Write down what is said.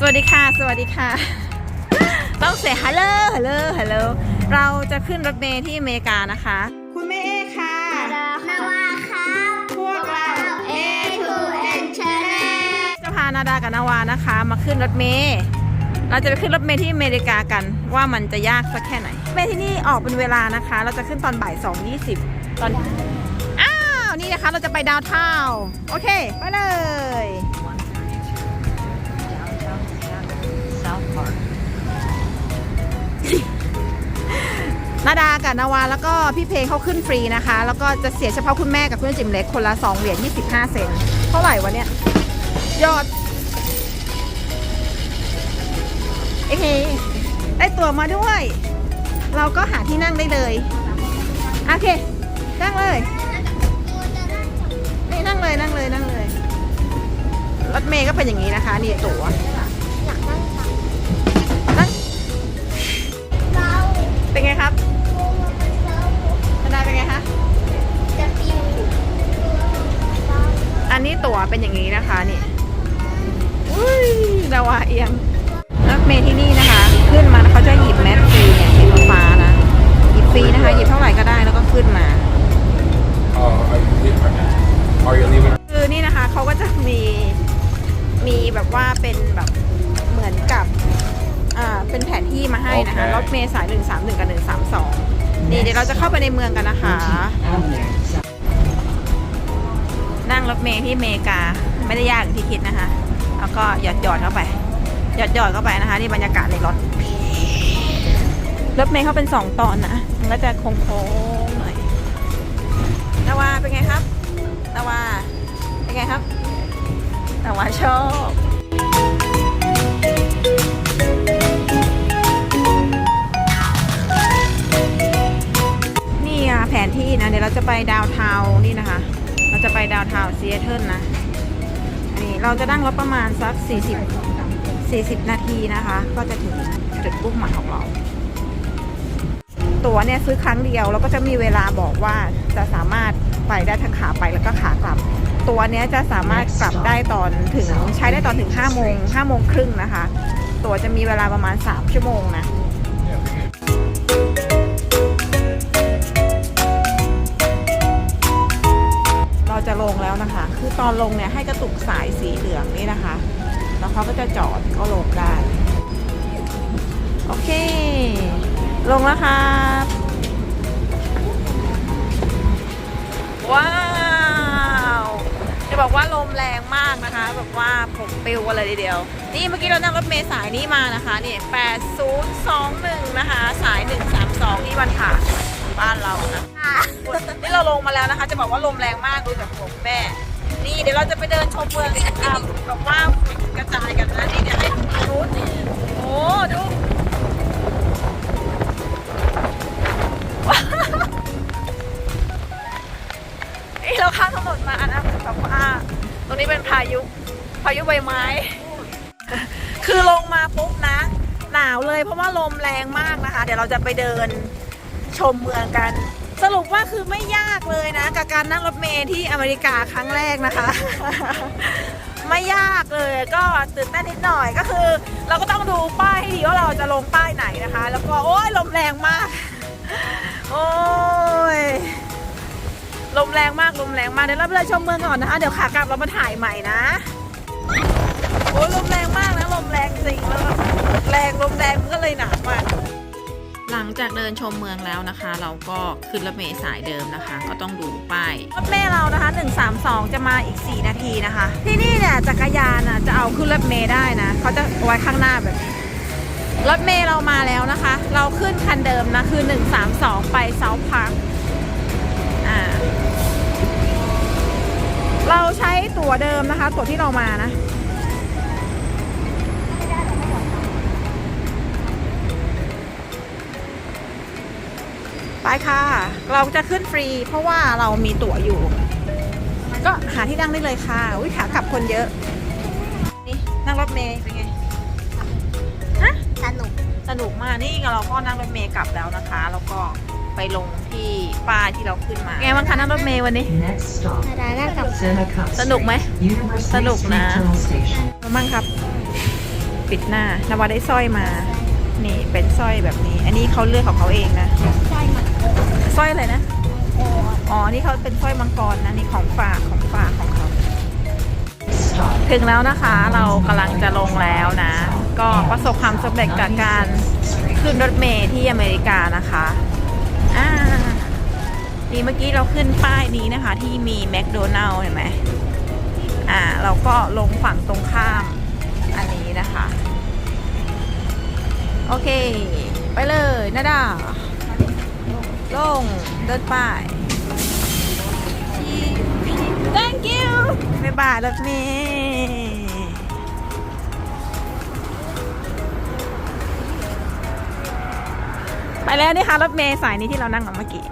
สวัสดีค่ะ สวัสดีค่ะ ต้องเสียฮัลโหลฮัลโหลฮัลโหลเราจะขึ้นรถเมล์ที่อเมริกานะคะ คุณแม่เอค่ะ นาวาครับพวกเรา A to N Channel จะพานาดากับนาวานะคะ มาขึ้นรถเมล์เราจะไปขึ้นรถเมล์ที่อเมริกากันว่ามันจะยากสักแค่ไหนเมล์ที่นี่ออกเป็นเวลานะคะ เราจะขึ้นตอนบ่ายสองยี่สิบตอน อ้าว นี่นะคะเราจะไปดาวน์ทาวน์โอเค ไปเลย นาดากับนาวาแล้วก็พี่เพลงเขาขึ้นฟรีนะคะ แล้วก็จะเสียเฉพาะคุณแม่กับคุณจิมเล็กคนละ 2 เหรียญ25 เซนเท่าไหร่วะเนี่ย ยอด เอ้ได้ตั๋วมาด้วย เราก็หาที่นั่งได้เลย โอเค นั่งเลย นี่นั่งเลยนั่งเลยนั่งเลย รถเมย์ก็เป็นอย่างนี้นะคะ นี่ตั๋ว ตั๋วเป็นอย่างนี้นะคะนี่อุ้ยดาวาเอียงรถเมล์ที่นี่นะคะ ขึ้นมาเขาจะหยิบแมสฟรีเนี่ยสีฟ้าๆนะหยิบฟรีนะคะหยิบเท่าไหร่ก็ได้แล้วก็ขึ้นมา Oh, are you leaving? Are you leaving? คือนี่นะคะเขาก็จะมีมีแบบว่าเป็นแบบเหมือนกับอ่าเป็นแผนที่มาให้นะคะโอเครถเมล์สาย 131 กับ 132นี่เดี๋ยวเราจะเข้าไปในเมืองกันนะคะ นั่งรถเมล์ที่อเมริกาไม่ได้ยากอย่างที่คิดนะคะ แล้วก็หยอดหยอดเข้าไป หยอดหยอดเข้าไปนะคะนี่บรรยากาศในรถรถเมล์เขาเป็นสองตอนนะมันก็จะโค้งๆหน่อยนาวาเป็นไงครับนาวาเป็นไงครับนาวาชอบนี่อะแผนที่นะเดี๋ยวเราจะไปดาวน์ทานี่นะคะ เราจะไปดาวทาวน์ซีแอตเทิลนะอันนี้เราจะนั่งรถประมาณสัก 40 40 นาทีนะคะ ก็จะถึงจุดบุกหมายของเรา ตั๋วเนี่ยซื้อครั้งเดียว แล้วก็จะมีเวลาบอกว่าจะสามารถไปได้ทั้งขาไปแล้วก็ขากลับ ตัวเนี้ยจะสามารถกลับได้ตอนถึงใช้ได้ตอนถึง5โมง5โมงครึ่งนะคะ ตั๋วจะมีเวลาประมาณ 3 ชั่วโมงนะ งแล้วนะคะ คือตอนลงเนี่ยให้กระตุกสายสีเหลืองนี่นะคะ แล้วเขาก็จะจอดก็ลงได้ โอเค ลงแล้วครับว้าวจะบอกว่าลมแรงมากนะคะ แบบว่าผมปิวกันเลยเดียว นี่เมื่อกี้เรานั่งรถเมล์สายนี้มานะคะ นี่ 8021 นะคะ สาย 132 ที่วันผ่า บ้านเรานะนี่เราลงมาแล้วนะคะ จะบอกว่าลมแรงมากดูจากผมแม่ นี่เดี๋ยวเราจะไปเดินชมเมืองอะแบบว่าฝุ่นกระจายกันนะนี่เดี๋ยวให้ดูนู้นโอ้ดูนี่เราข้ามถนนมานะแบบว่าตรงนี้เป็นพายุพายุใบไม้ คือลงมาปุ๊บนะ หนาวเลยเพราะว่าลมแรงมากนะคะ เดี๋ยวเราจะไปเดิน ชมเมืองกัน สรุปว่าคือไม่ยากเลยนะ กับการนั่งรถเมล์ที่อเมริกาครั้งแรกนะคะ ไม่ยากเลยก็ตื่นเต้นนิดหน่อยก็คือ เราก็ต้องดูป้ายให้ดีว่าเราจะลงป้ายไหนนะคะ แล้วก็โอ้ยลมแรงมาก โอ้ยลมแรงมากลมแรงมากเดี๋ยวเราไปเดินชมเมืองก่อนนะคะเดี๋ยวขากลับเรามาถ่ายใหม่นะโอ้ยลมแรงมากนะลมแรงจริงแล้วแรงลมแรงก็เลยหนาวมาก หลังจากเดินชมเมืองแล้วนะคะ เราก็ขึ้นรถเมล์สายเดิมนะคะ ก็ต้องดูป้ายรถเมล์เรานะคะ 132 จะมาอีก 4 นาทีนะคะ ที่นี่เนี่ยจักรยานอะจะเอาขึ้นรถเมล์ได้นะเขาจะไว้ข้างหน้าแบบนี้รถเมล์เรามาแล้วนะคะ เราขึ้นคันเดิมนะคือ 132 ไปเซาท์พาร์คอ่าเราใช้ตั๋วเดิมนะคะตั๋วที่เรามานะ ไปค่ะ เราจะขึ้นฟรี เพราะว่าเรามีตั๋วอยู่ ก็หาที่นั่งได้เลยค่ะวิขากลับคนเยอะ นี่นั่งรถเมย์เป็นไงฮะสนุก สนุกมาก นี่เราก็นั่งรถเมย์กลับแล้วนะคะ แล้วก็ไปลงที่ป้ายที่เราขึ้นมา ไงบ้างคะนั่งรถเมย์วันนี้ Next stop, นาดานั่งกับ Seneca สนุกไหม University Sanuk na. Street Tunnel Station. มั่งครับ ปิดหน้านาวาได้สร้อยมา นี่เป็นสร้อยแบบนี้ อันนี้เขาเลือกของเขาเองนะใช่มันโสร้อยอะไรนะอ้อ๋อนี่เขาเป็นสร้อยมังกรนะนี่ของฝากของฝากของเขาถึงแล้วนะคะเรากำลังจะลงแล้วนะ ก็ประสบความสำเร็จกับการขึ้นรถเมล์ที่อเมริกานะคะอ่านี่เมื่อกี้เราขึ้นป้ายนี้นะคะ ที่มีแมคโดนัลล์เห็นไหมอ่าเราก็ลงฝั่งตรงข้ามอันนี้นะคะ โอเค ไปเลยนาดาลง เดินไป thank you บ๊ายบายรถเมย์ไปแล้วนี่ค่ะรถเมย์สายนี้ที่เรานั่งกันเมื่อกี้